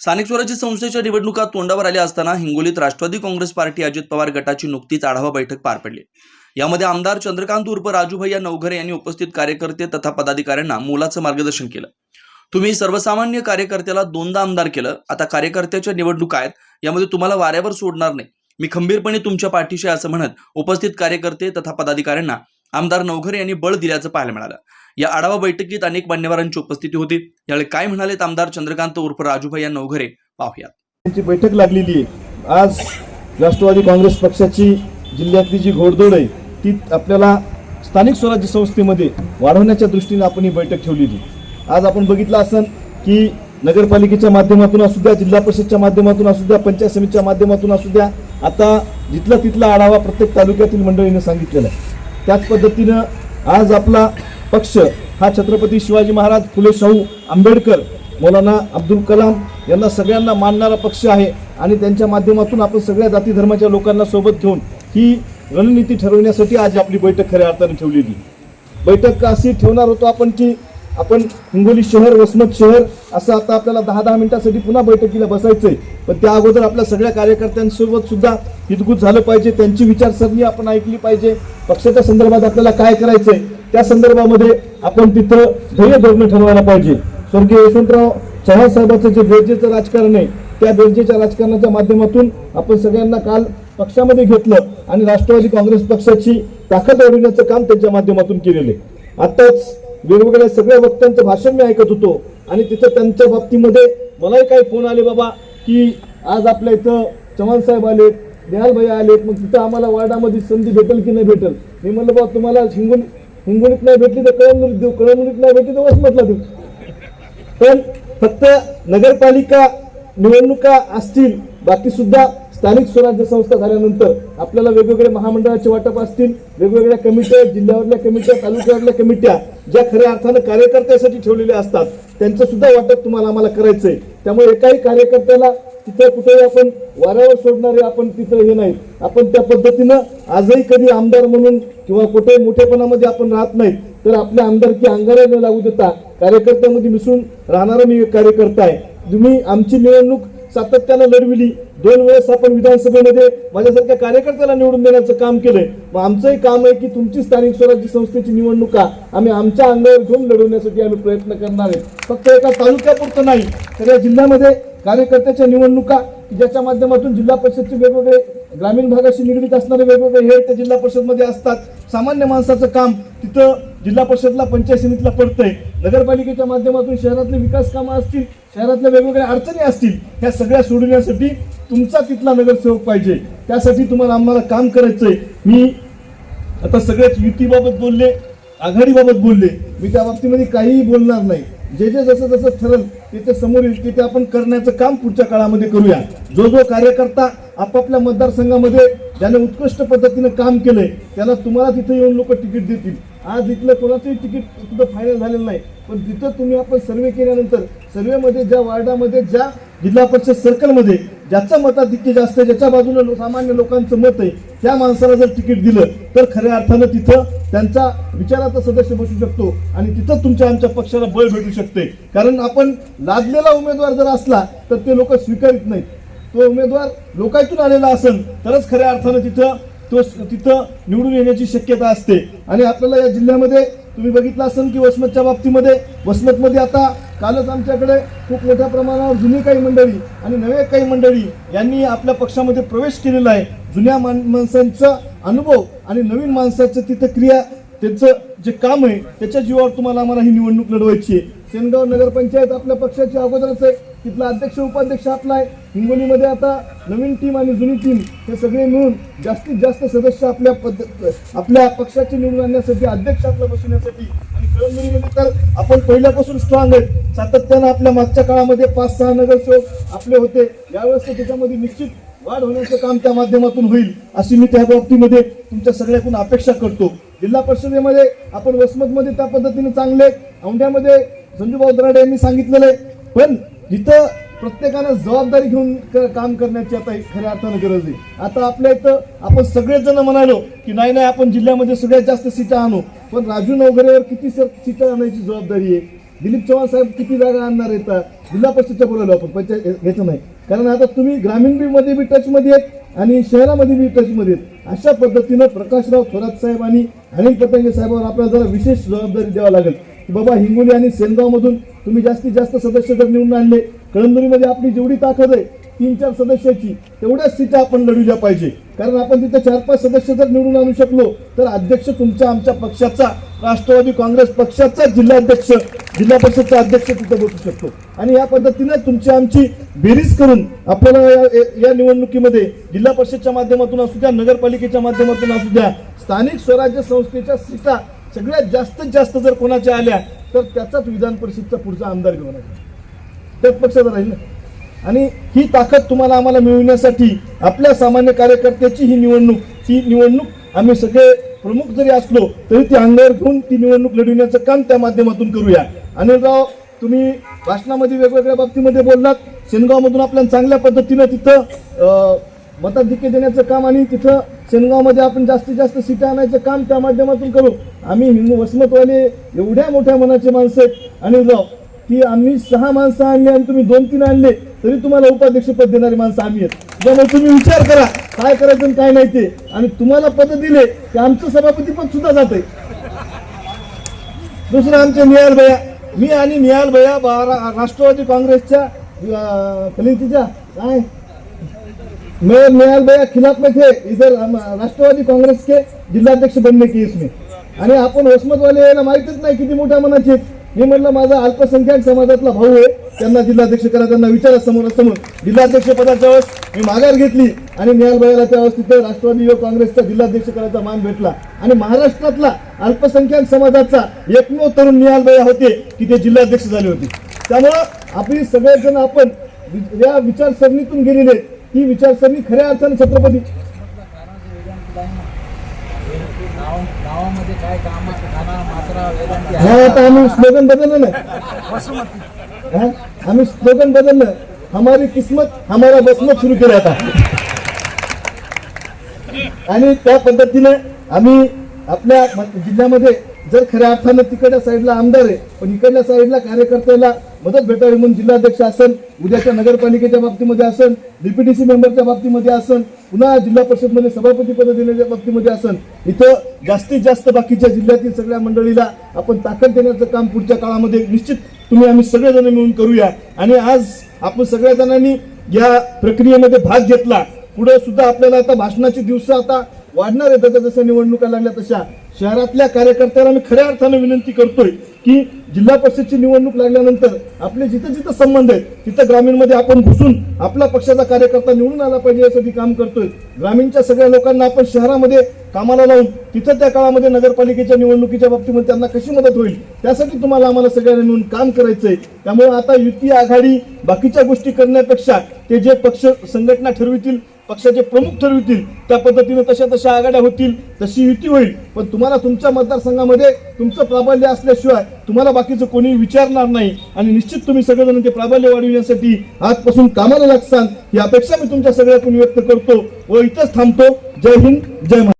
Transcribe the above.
स्थानिक स्वराज्य संस्थेच्या निवडणुका तोंडावर आल्या असताना हिंगोलीत राष्ट्रवादी काँग्रेस पार्टी अजित पवार गटाची नुकतीच आढावा बैठक पार पडली. यामध्ये आमदार चंद्रकांत उर्फ राजूभैया नवघरे यांनी उपस्थित कार्यकर्ते तथा पदाधिकाऱ्यांना मोलाचं मार्गदर्शन केलं. तुम्ही सर्वसामान्य कार्यकर्त्याला दोनदा आमदार केलं. आता कार्यकर्त्याच्या निवडणुका आहेत. यामध्ये तुम्हाला वाऱ्यावर सोडणार नाही. मी खंबीरपणे तुमच्या पाठीशी असं म्हणत उपस्थित कार्यकर्ते तथा पदाधिकाऱ्यांना आमदार नवघरे यांनी बळ दिल्याचं पाहायला मिळालं. या आढावा बैठकीत अनेक मान्यवरांची उपस्थिती होती. यावेळी काय म्हणाले आमदार चंद्रकांत उर्फ राजूभैया नवघरे पाहूयात. त्यांची बैठक लागलेली आहे. आज राष्ट्रवादी काँग्रेस पक्षाची जिल्ह्यातली जी घोडदौड आहे ती आपल्याला स्थानिक स्वराज्य संस्थेमध्ये वाढवण्याच्या दृष्टीने आपण ही बैठक ठेवलेली आज आपण बघितलं असन की नगरपालिकेच्या माध्यमातून असू द्या जिल्हा परिषदच्या माध्यमातून असू द्या पंचायत समितीच्या माध्यमातून असू द्या आता जिथला तिथला आढावा प्रत्येक तालुक्यातील मंडळीने सांगितलेला आहे. त्याच पद्धतीनं आज आपला पक्ष हा छत्रपती शिवाजी महाराज फुले शाहू आंबेडकर मौलाना अब्दुल कलाम यांना सगळ्यांना मानणारा पक्ष आहे आणि त्यांच्या माध्यमातून आपण सगळ्या जाती धर्माच्या लोकांना सोबत घेऊन ही रणनीती ठरवण्यासाठी आज आपली बैठक खऱ्या अर्थाने ठेवलेली. बैठक अशी ठेवणार होतो आपण की आपण हिंगोली शहर वसमत शहर असं आता आपल्याला दहा दहा मिनिटासाठी पुन्हा बैठकीला बसायचंय. पण त्या अगोदर आपल्या सगळ्या कार्यकर्त्यांसोबत सुद्धा हितगुज झालं पाहिजे त्यांची विचारसरणी आपण ऐकली पाहिजे. पक्षाच्या संदर्भात आपल्याला काय करायचंय? त्या संदर्भामध्ये आपण तिथं ध्येय धोरणं ठरवायला पाहिजे. स्वर्गीय यशवंतराव चव्हाण साहेबांचं जे बेरजेचं राजकारण आहे त्या बेरजेच्या राजकारणाच्या माध्यमातून आपण सगळ्यांना काल पक्षामध्ये घेतलं आणि राष्ट्रवादी काँग्रेस पक्षाची ताकद वाढवण्याचं काम त्यांच्या माध्यमातून केलेलं आहे. आताच वेगवेगळ्या सगळ्या वक्त्यांचं भाषण मी ऐकत होतो आणि तिथं त्यांच्या बाबतीमध्ये मलाही काही फोन आले बाबा की आज आपल्या इथं चव्हाण साहेब आलेत निहाल भैया आलेत मग तिथं आम्हाला वार्डामध्ये संधी भेटेल की नाही भेटेल? मी म्हणलं बाबा तुम्हाला हिंगून हिंगोलीत नाही भेटली तर कळमनुरीत देऊ कळमनुरीत नाही भेटली तर वसमतला देऊ. पण फक्त नगरपालिका निवडणुका असतील बाकी सुद्धा स्थानिक स्वराज्य संस्था झाल्यानंतर आपल्याला वेगवेगळे महामंडळाचे वाटप असतील वेगवेगळ्या कमिट्या जिल्ह्यावरल्या कमिट्या तालुक्यावरल्या कमिट्या ज्या खऱ्या अर्थानं कार्यकर्त्यासाठी ठेवलेल्या असतात त्यांचं सुद्धा वाटप तुम्हाला आम्हाला करायचंय. त्यामुळे एकाही कार्यकर्त्याला तिथं कुठेही आपण वाऱ्यावर सोडणारे आपण तिथं हे नाही. आपण त्या पद्धतीनं आजही कधी आमदार म्हणून किंवा कुठे मोठेपणामध्ये आपण राहत नाही तर आपल्या आमदारकी अंगारा न लागू देता कार्यकर्त्यामध्ये मिसळून राहणारा मी एक कार्यकर्ता आहे. तुम्ही आमची निवडणूक सातत्यानं लढविली. दोन वेळेस आपण विधानसभेमध्ये माझ्यासारख्या कार्यकर्त्याला निवडून देण्याचं काम केलंय. मग आमचंही काम आहे की तुमची स्थानिक स्वराज्य संस्थेची निवडणुका आम्ही आमच्या अंगावर घेऊन लढवण्यासाठी आम्ही प्रयत्न करणार आहे. फक्त एका तालुक्यापुरतं नाही तर या जिल्ह्यामध्ये कार्यकर्त्याच्या निवडणुका की ज्याच्या माध्यमातून जिल्हा परिषदचे वेगवेगळे ग्रामीण भागाशी निगडीत असणारे वेगवेगळे हेड त्या जिल्हा परिषदमध्ये असतात. सामान्य माणसाचं काम तिथं जिल्हा परिषदला पंचायत समितीला पडतंय. नगरपालिकेच्या माध्यमातून शहरातले विकास कामं असतील शहरातल्या वेगवेगळ्या अडचणी असतील ह्या सगळ्या सोडवण्यासाठी तुमचा तिथला नगरसेवक पाहिजे. त्यासाठी तुम्हाला आम्हाला काम करायचंय. मी आता सगळ्याच युतीबाबत बोलले आघाडीबाबत बोलले. मी त्या बाबतीमध्ये काहीही बोलणार नाही. जे जे जसं जसं ठरेल ते ते समोर येईल ते ते आपण करण्याचं काम पुढच्या काळामध्ये करूया. जो जो कार्यकर्ता आपापल्या मतदारसंघामध्ये ज्याने उत्कृष्ट पद्धतीनं काम केलंय त्याला तुम्हाला तिथे येऊन लोक तिकीट देतील. आज इथलं कोणाचंही तिकीट तिथं फायनल झालेलं नाही. पण तिथं तुम्ही आपण सर्वे केल्यानंतर सर्वेमध्ये ज्या वार्डामध्ये ज्या जिल्हा परिषद सर्कलमध्ये ज्याचं मताधिक्य जास्त आहे ज्याच्या बाजूने लो- सामान्य लोकांचं मत आहे त्या माणसाला जर तिकीट दिलं तर खऱ्या अर्थानं तिथं त्यांचा विचाराचा सदस्य बसू शकतो आणि तिथं तुमच्या आमच्या पक्षाला बळ भेटू शकते. कारण आपण लादलेला उमेदवार जर असला तर ते लोक स्वीकारित नाहीत. तो उमेदवार लोकांतून आलेला असेल तरच खऱ्या अर्थानं तिथं तो तिथं निवडून येण्याची शक्यता असते. आणि आपल्याला या जिल्ह्यामध्ये तुम्ही बघितलं असेल की वसमतच्या बाबतीमध्ये वसमतमध्ये आता कालच आमच्याकडे खूप मोठ्या प्रमाणावर जुनी काही मंडळी आणि नवे काही मंडळी यांनी आपल्या पक्षामध्ये प्रवेश केलेला आहे. जुन्या मान माणसांचा अनुभव आणि नवीन माणसाचं तिथं क्रिया त्यांचं जे काम आहे त्याच्या जीवावर तुम्हाला आम्हाला ही निवडणूक लढवायची आहे. सेनगाव नगरपंचायत आपल्या पक्षाची अगोदरच आहे. तिथला अध्यक्ष उपाध्यक्ष आपला आहे हिंगोलीमध्ये आता नवीन टीम आणि जुनी टीम हे सगळे मिळून जास्तीत जास्त सदस्य आपल्या पद्ध आपल्या पक्षाची निवडून आणण्यासाठी अध्यक्ष आपला बसवण्यासाठी आणि कळमनुरीमध्ये तर आपण पहिल्यापासून स्ट्रॉंग आहेत. सातत्यानं आपल्या मागच्या काळामध्ये पाच सहा नगरसेवक आपले होते. यावेळेस त्याच्यामध्ये निश्चित वाढ होण्याचं काम त्या माध्यमातून होईल अशी मी त्या बाबतीमध्ये तुमच्या सगळ्याकडून अपेक्षा करतो. जिल्हा परिषदेमध्ये आपण वसमतमध्ये त्या पद्धतीने चांगले औंड्यामध्ये औंढ्यामध्ये संजूभाऊ दराडे यांनी सांगितलेलं आहे. पण जिथं प्रत्येकानं जबाबदारी घेऊन क- काम करण्याची आता खऱ्या अर्थानं गरज आहे. आता आपल्या इथं आपण सगळेच जण म्हणालो की नाही नाही आपण जिल्ह्यामध्ये सगळ्यात जास्त सीटा आणू. पण राजू नवघरेवर किती सीटा आणायची जबाबदारी आहे? दिलीप चव्हाण साहेब किती जागा आणणार आहेत? जिल्हा परिषदच्या बोलायला आपण पंचायत घ्यायचं नाही. कारण आता तुम्ही ग्रामीण बी मध्ये बी टचमध्ये आहेत आणि शहरामध्ये बी टचमध्ये आहेत. अशा पद्धतीनं प्रकाशराव थोरात साहेब आणि अनिल पतंगे साहेबांवर आपल्याला जरा विशेष जबाबदारी द्यावी लागेल. बाबा हिंगोली आणि सेनगावमधून तुम्ही जास्तीत जास्त सदस्य जर निवडून आणले कळमनुरीमध्ये आपली जेवढी ताकद आहे तीन चार सदस्याची तेवढ्याच सीटा आपण लढविल्या पाहिजे. कारण आपण तिथे चार पाच सदस्य जर निवडून आणू शकलो तर अध्यक्ष तुमच्या आमच्या पक्षाचा राष्ट्रवादी काँग्रेस पक्षाचा जिल्हाध्यक्ष जिल्हा परिषदचा अध्यक्ष तिथे बसू शकतो. आणि या पद्धतीने तुमची आमची बेरीज करून आपल्याला या- या निवडणुकीमध्ये जिल्हा परिषदच्या माध्यमातून असू द्या नगरपालिकेच्या माध्यमातून असू द्या स्थानिक स्वराज्य संस्थेच्या सीटा सगळ्यात जास्तीत जास्त जर कोणाच्या आल्या तर त्याचाच विधान परिषदचा पुढचा आमदार घेऊन आहे त्याच पक्षाचा राहील ना. आणि ही ताकद तुम्हाला आम्हाला मिळवण्यासाठी आपल्या सामान्य कार्यकर्त्याची ही निवडणूक ती निवडणूक आम्ही सगळे प्रमुख जरी असलो तरी ती अंगावर घेऊन ती निवडणूक लढविण्याचं काम त्या माध्यमातून करूया. अनिलराव तुम्ही भाषणामध्ये वेगवेगळ्या बाबतीमध्ये बोललात. सेनगावमधून आपल्याला चांगल्या पद्धतीनं तिथं मताधिक्य देण्याचं काम आणि तिथं सेनगावमध्ये आपण जास्तीत जास्त सीटा आणायचं काम त्या माध्यमातून करू. आम्ही हिंदू वसमतवाले एवढ्या मोठ्या मनाचे माणसं आहेत. आणि जाऊ की आम्ही सहा माणसं आणली आणि तुम्ही दोन तीन आणले तरी तुम्हाला उपाध्यक्षपद देणारी माणसं आम्ही आहेत. त्यामुळे तुम्ही विचार करा काय करायचं आणि काय नाही ते. आणि तुम्हाला पद दिले की आमचं सभापती पद सुद्धा जाते दुसरं आमचे निहाल भैया. मी आणि निहाल भैया राष्ट्रवादी काँग्रेसच्या अं, काय? मैं निहाल भैया खिलाफ में थे। इधर राष्ट्रवादी काँग्रेस के जिल्हाध्यक्ष बनने की इसमें। आणि आपण वसमत वाले यायला माहितच नाही किती मोठ्या मनाचे मी म्हणलं माझा अल्पसंख्याक समाजातला भाऊ आहे. त्यांना जिल्हाध्यक्ष करा त्यांना विचारा समोर समोर. जिल्हाध्यक्ष पदाच्या वेळेस मी माघार घेतली आणि न्यायालयाला त्यावेळेस तिथे राष्ट्रवादी युवक काँग्रेसचा जिल्हाध्यक्ष करायचा मान भेटला. आणि महाराष्ट्रातला अल्पसंख्याक समाजाचा एकमेव तरुण निहाल होते की ते जिल्हाध्यक्ष झाले होते. त्यामुळं आपली सगळेजण आपण या विचारसरणीतून गेलेले ही विचारसरणी खऱ्या अर्थाने छत्रपती हा आता आम्ही स्लोगन बदललं ना आम्ही स्लोगन बदललं. हमारी किस्मत हमारा बसमत सुरू केला आता. आणि त्या पद्धतीने आम्ही आपल्या जिल्ह्यामध्ये जर खऱ्या अर्थानं तिकडच्या साईडला आमदार आहे पण इकडल्या साईडला कार्यकर्त्याला मदत भेटावी म्हणून जिल्हाध्यक्ष असन उद्याच्या नगरपालिकेच्या बाबतीमध्ये असेल डीपीटीसी मेंबरच्या बाबतीमध्ये असेल पुन्हा जिल्हा परिषदमध्ये सभापती पद देण्याच्या बाबतीमध्ये असेल इथं जास्तीत जास्त बाकीच्या जिल्ह्यातील सगळ्या मंडळीला आपण ताकद देण्याचं काम पुढच्या काळामध्ये निश्चित तुम्ही आम्ही सगळेजण मिळून करूया. आणि आज आपण सगळ्या जणांनी या प्रक्रियेमध्ये भाग घेतला. पुढे सुद्धा आपल्याला आता भाषणाची दिवस आता वाढणार आहे. जसं जसं निवडणुका लागल्या तशा. शहरातल्या कार्यकर्त्याला मी खऱ्या अर्थानं विनंती करतोय की जिल्हा परिषदची निवडणूक लागल्यानंतर आपले जिथं जिथं संबंध आहेत तिथं ग्रामीणमध्ये आपण घुसून आपला पक्षाचा कार्यकर्ता निवडून आला पाहिजे यासाठी काम करतोय. ग्रामीणच्या सगळ्या लोकांना आपण शहरामध्ये कामाला लावून तिथं त्या काळामध्ये नगरपालिकेच्या निवडणुकीच्या बाबतीमध्ये त्यांना कशी मदत होईल त्यासाठी तुम्हाला आम्हाला सगळ्यांना मिळून काम करायचंय. त्यामुळे आता युती आघाडी बाकीच्या गोष्टी करण्यापेक्षा ते जे पक्ष संघटना ठरवितील पक्षाचे प्रमुख ठरवितील त्या पद्धतीने तशा तशा आघाड्या होतील तशी युती होईल. पण तुम्हाला तुमच्या मतदारसंघामध्ये तुमचं प्राबल्य असल्याशिवाय तुम्हाला बाकीचं कोणी विचारणार नाही. आणि निश्चित तुम्ही सगळेजण ते प्राबल्य वाढविण्यासाठी आजपासून कामाला लागसान ही अपेक्षा मी तुमच्या सगळ्यातून व्यक्त करतो व इथंच थांबतो. जय हिंद जय महाराष्ट्र.